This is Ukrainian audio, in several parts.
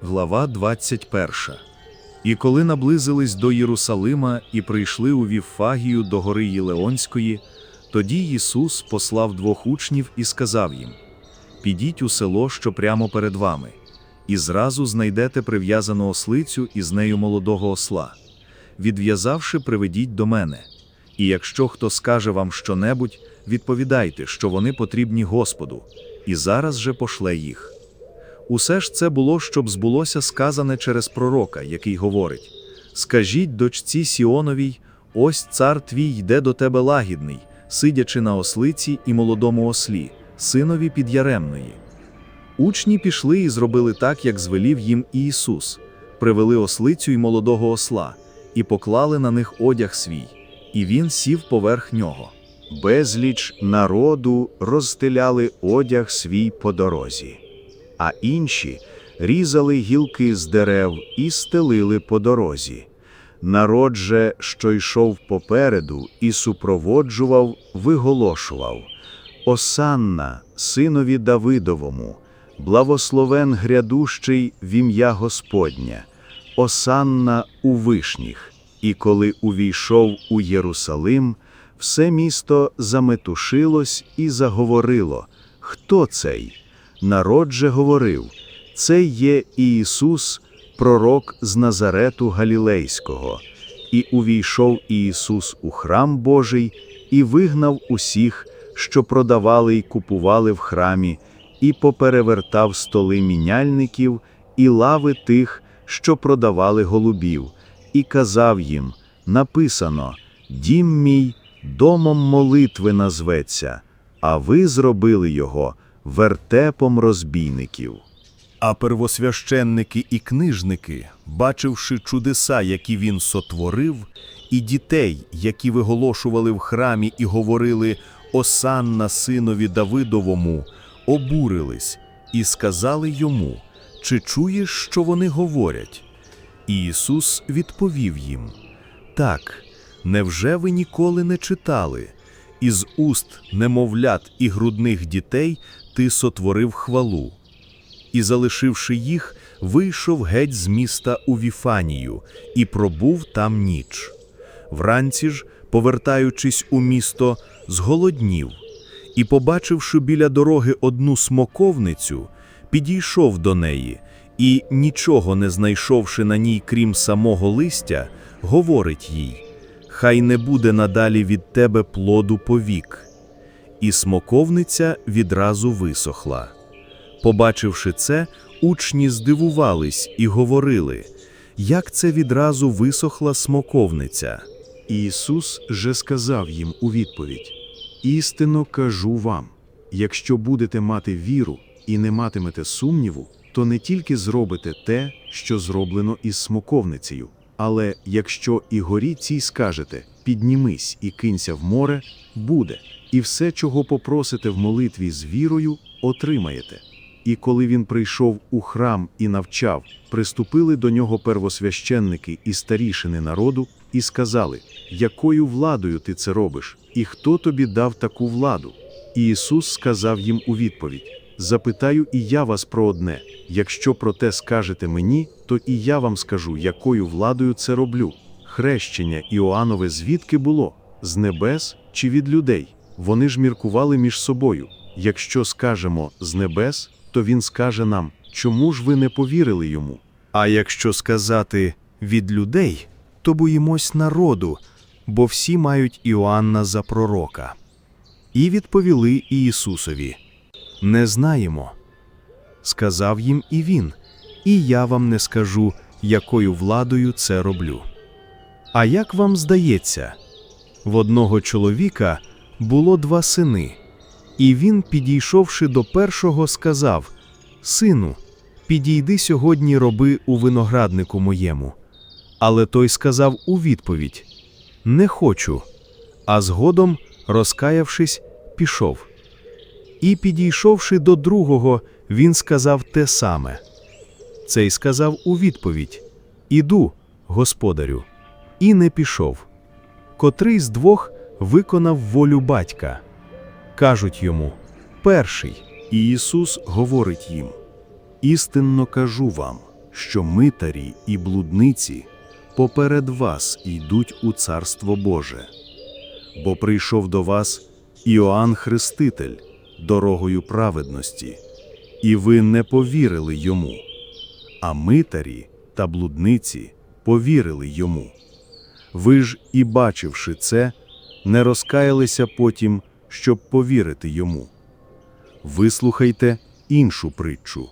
Глава 21. І коли наблизились до Єрусалима і прийшли у Вівфагію до гори Єлеонської, тоді Ісус послав двох учнів і сказав їм: Підіть у село, що прямо перед вами, і зразу знайдете прив'язану ослицю і з нею молодого осла. Відв'язавши, приведіть до мене. І якщо хто скаже вам щонебудь, відповідайте, що вони потрібні Господу, і зараз же пошле їх. Усе ж це було, щоб збулося сказане через пророка, який говорить: Скажіть дочці Сіоновій, ось цар твій йде до тебе лагідний, сидячи на ослиці і молодому ослі, синові підяремної. Учні пішли і зробили так, як звелів їм Ісус, привели ослицю й молодого осла, і поклали на них одяг свій, і він сів поверх нього. Безліч народу розстеляли одяг свій по дорозі, а інші різали гілки з дерев і стелили по дорозі. Народ же, що йшов попереду і супроводжував, виголошував Осанна, синові Давидовому, благословен грядущий в ім'я Господня, Осанна у вишніх. І коли увійшов у Єрусалим, все місто заметушилось і заговорило, хто цей? Народ же говорив, це є Ісус, пророк з Назарету Галілейського. І увійшов Ісус у храм Божий і вигнав усіх, що продавали й купували в храмі, і поперевертав столи міняльників і лави тих, що продавали голубів, і казав їм: написано: Дім мій домом молитви назветься, а ви зробили його вертепом розбійників. А первосвященники і книжники, бачивши чудеса, які він сотворив, і дітей, які виголошували в храмі і говорили Осанна синові Давидовому, обурились і сказали йому, чи чуєш, що вони говорять? І Ісус відповів їм: Так, невже ви ніколи не читали? Із уст немовлят і грудних дітей ти сотворив хвалу і, залишивши їх, вийшов геть з міста у Віфанію і пробув там ніч. Вранці ж, повертаючись у місто, зголоднів і, побачивши біля дороги одну смоковницю, підійшов до неї і, нічого не знайшовши на ній, крім самого листя, говорить їй: Хай не буде надалі від тебе плоду повік. І смоковниця відразу висохла. Побачивши це, учні здивувались і говорили, як це відразу висохла смоковниця. Ісус же сказав їм у відповідь: Істинно кажу вам: якщо будете мати віру і не матимете сумніву, то не тільки зробите те, що зроблено із смоковницею, але якщо і горі цій скажете піднімись і кинься в море, буде, і все, чого попросите в молитві з вірою, отримаєте. І коли він прийшов у храм і навчав, приступили до нього первосвященники і старішини народу і сказали, якою владою ти це робиш, і хто тобі дав таку владу? І Ісус сказав їм у відповідь: Запитаю і я вас про одне: якщо про те скажете мені, то і я вам скажу, якою владою це роблю. Хрещення Іоанове звідки було? З небес чи від людей? Вони ж міркували між собою. Якщо скажемо з небес, то він скаже нам, чому ж ви не повірили йому? А якщо сказати від людей, то боїмось народу, бо всі мають Іоанна за пророка. І відповіли Ісусові: Не знаємо. Сказав їм і він, і я вам не скажу, якою владою це роблю. А як вам здається, в одного чоловіка було два сини, і він, підійшовши до першого, сказав: Сину, підійди сьогодні роби у винограднику моєму. Але той сказав у відповідь: Не хочу. А згодом, розкаявшись, пішов. І, підійшовши до другого, він сказав те саме. Цей сказав у відповідь: Іду, господарю, і не пішов. Котрий з двох виконав волю батька. Кажуть йому: Перший. І Ісус говорить їм: Істинно кажу вам, що митарі і блудниці поперед вас йдуть у Царство Боже. Бо прийшов до вас Іоанн Хреститель дорогою праведності, і ви не повірили йому, а митарі та блудниці повірили йому. Ви ж, і бачивши це, не розкаялися потім, щоб повірити йому. Вислухайте іншу притчу.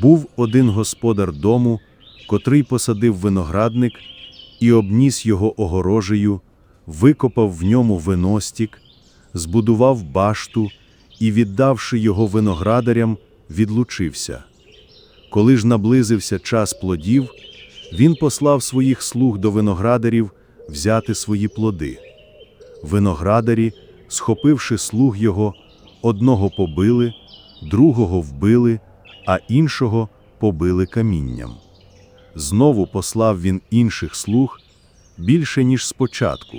Був один господар дому, котрий посадив виноградник і обніс його огорожею, викопав в ньому виностік, збудував башту і, віддавши його виноградарям, відлучився. Коли ж наблизився час плодів, він послав своїх слуг до виноградарів взяти свої плоди. Виноградарі, схопивши слуг його, одного побили, другого вбили, а іншого побили камінням. Знову послав він інших слуг більше, ніж спочатку,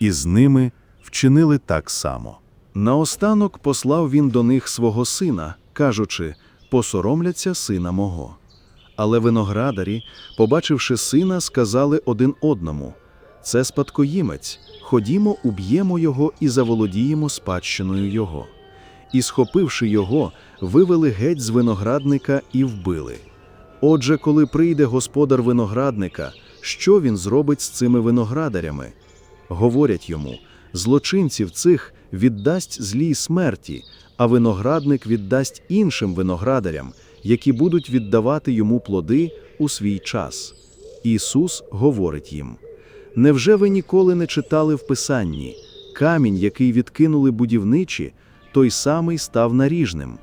і з ними вчинили так само. Наостанок послав він до них свого сина, кажучи, посоромляться сина мого. Але виноградарі, побачивши сина, сказали один одному: Це спадкоїмець, ходімо, уб'ємо його і заволодіємо спадщиною його. І, схопивши його, вивели геть з виноградника і вбили. Отже, коли прийде господар виноградника, що він зробить з цими виноградарями? Говорять йому: злочинців цих віддасть злій смерті, а виноградник віддасть іншим виноградарям, які будуть віддавати йому плоди у свій час. Ісус говорить їм: Невже ви ніколи не читали в Писанні камінь, який відкинули будівничі, той самий став наріжним?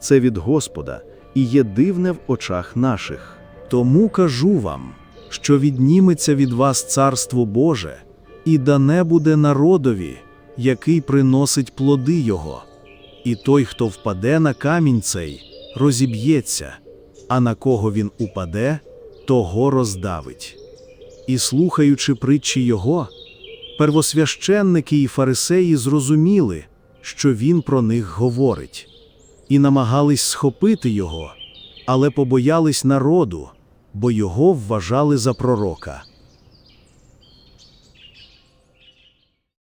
Це від Господа і є дивне в очах наших. Тому кажу вам, що відніметься від вас царство Боже, і дане буде народові, який приносить плоди його. І той, хто впаде на камінь цей, розіб'ється, а на кого він упаде, того роздавить. І слухаючи притчі його, первосвященники і фарисеї зрозуміли, що він про них говорить, і намагались схопити його, але побоялись народу, бо його вважали за пророка.